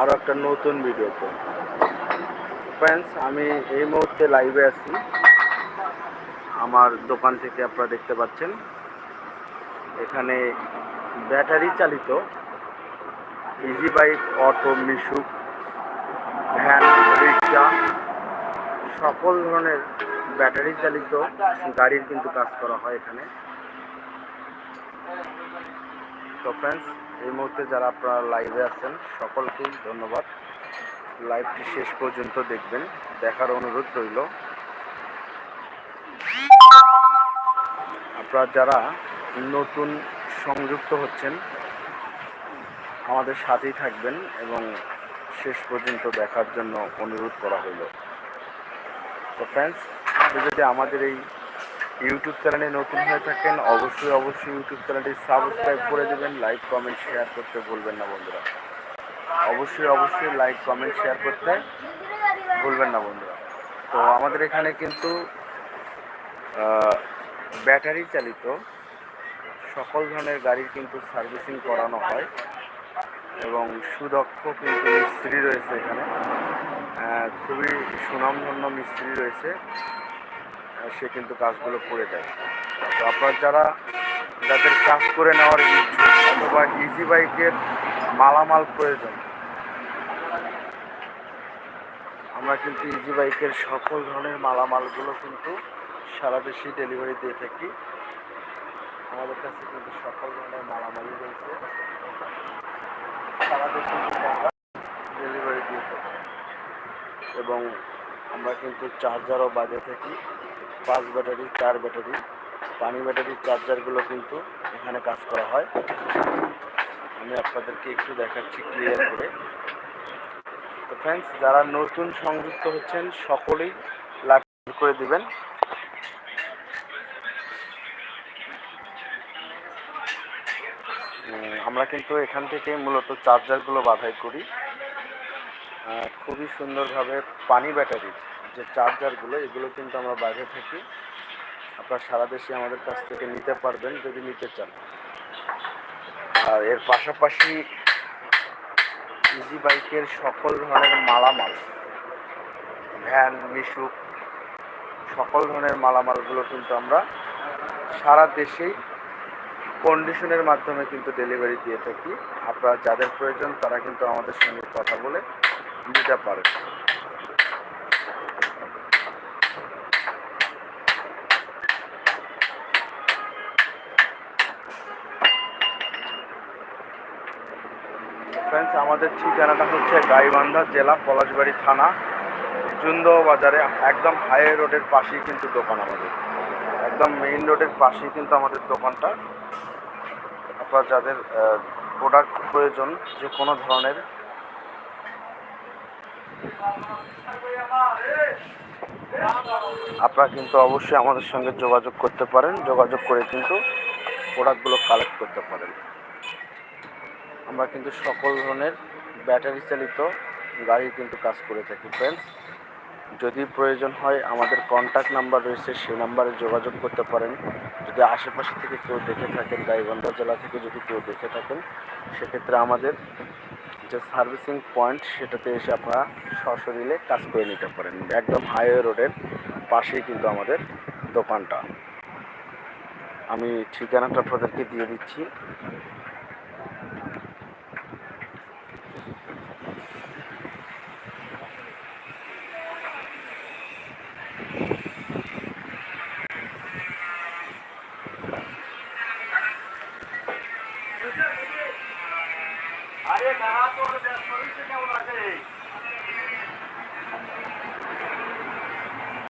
আরও একটা নতুন ভিডিওতে ফ্রেন্ডস আমি এই মুহূর্তে লাইভে আছি। আমার দোকান থেকে আপনারা দেখতে পাচ্ছেন। এখানে ব্যাটারি চালিত easy bike auto Mishuk van rickshaw সকল ধরনের ব্যাটারি চালিত গাড়ির কিন্তু কাজ করা হয় এখানে। তো ফ্রেন্ডস এই মুহূর্তে যারা আপনারা লাইভে আছেন সকলকেই ধন্যবাদ। লাইভটি শেষ পর্যন্ত দেখবেন। দেখার অনুরোধ রইল। আপনারা যারা নতুন সংযুক্ত হচ্ছেন, আমাদের সাথেই থাকবেন এবং শেষ পর্যন্ত দেখার জন্য অনুরোধ করা হলো তো ফ্রেন্ডস যদি আমাদের এই ইউটিউব চ্যানেলে নতুন হয়ে থাকেন, অবশ্যই অবশ্যই ইউটিউব চ্যানেলটি সাবস্ক্রাইব করে দেবেন, লাইক, কমেন্ট, শেয়ার করতে ভুলবেন না বন্ধুরা। অবশ্যই অবশ্যই লাইক, কমেন্ট, শেয়ার করতে ভুলবেন না বন্ধুরা। তো আমাদের এখানে কিন্তু ব্যাটারি চালিত সকল ধরনের গাড়ির কিন্তু সার্ভিসিং করানো হয় এবং সুদক্ষ কিন্তু মিস্ত্রি রয়েছে এখানে। খুবই সুনামধন্য মিস্ত্রি রয়েছে। সে কিন্তু কাজগুলো করে দেয়। তো আপনার যারা, যাদের কাজ করে নেওয়ার অথবা ইজি বাইকের মালামাল প্রয়োজন, আমরা কিন্তু ইজি বাইকের সকল ধরনের মালামালগুলো কিন্তু সারা দেশে ডেলিভারি দিয়ে থাকি। আমাদের কাছে কিন্তু সকল ধরনের মালামালই রয়েছে। সারা দেশে আমরা ডেলিভারি দিয়ে থাকি। এবং আমরা কিন্তু চার্জারও বাজে থাকি। পাঁচ ব্যাটারি, চার ব্যাটারি, পানি ব্যাটারির চার্জারগুলো কিন্তু এখানে কাজ করা হয়। আমি আপনাদেরকে একটু দেখাচ্ছি ক্লিয়ার করে। তো ফ্রেন্ডস যারা নতুন সংযুক্ত হচ্ছেন, সকলেই লাইক করে দিবেন। আমরা কিন্তু এখান থেকে মূলত চার্জারগুলো বাধাই করি। খুবই সুন্দরভাবে পানি ব্যাটারির যে চার্জারগুলো এগুলো কিন্তু আমরা বাইরে থাকি। আপনারা সারা দেশে আমাদের কাছ থেকে নিতে পারবেন যদি নিতে চান। আর এর পাশাপাশি ইজি বাইকের সকল ধরনের মালামাল ভ্যান মিশুক, সকল ধরনের মালামালগুলো কিন্তু আমরা সারা দেশেই কন্ডিশনের মাধ্যমে কিন্তু ডেলিভারি দিয়ে থাকি। আপনারা যাদের প্রয়োজন তারা কিন্তু আমাদের সঙ্গে কথা বলে নিতে পারেন। ফ্রেন্ডস আমাদের ঠিকানাটা হচ্ছে গাইবান্ধা জেলা পলাশবাড়ি থানা জুন্দ বাজারে একদম হাই রোডের পাশেই কিন্তু দোকান আমাদের। একদম মেইন রোডের পাশেই কিন্তু আমাদের দোকানটা। আপনার যাদের প্রোডাক্ট প্রয়োজন, যে কোনো ধরনের। আপনারা কিন্তু অবশ্যই আমাদের সঙ্গে যোগাযোগ করতে পারেন। যোগাযোগ করে কিন্তু প্রোডাক্টগুলো কালেক্ট করতে পারেন। আমরা কিন্তু সকল ধরনের ব্যাটারি চালিত গাড়ি কিন্তু কাজ করে থাকি ফ্রেন্ডস যদি প্রয়োজন হয়, আমাদের কন্ট্যাক্ট নাম্বার রয়েছে, সেই নাম্বারে যোগাযোগ করতে পারেন। যদি আশেপাশে থেকে কেউ দেখে থাকেন, গাইবান্ধা জেলা থেকে যদি কেউ দেখে থাকেন, সেক্ষেত্রে আমাদের যে সার্ভিসিং পয়েন্ট সেটাতে এসে আপনারা সশরীরে কাজ করে নিতে পারেন। একদম হাইওয়ে রোডের পাশেই কিন্তু আমাদের দোকানটা। আমি ঠিকানাটা আপনাদেরকে দিয়ে দিচ্ছি। अरे घरातून भविष्य ठेवून असेल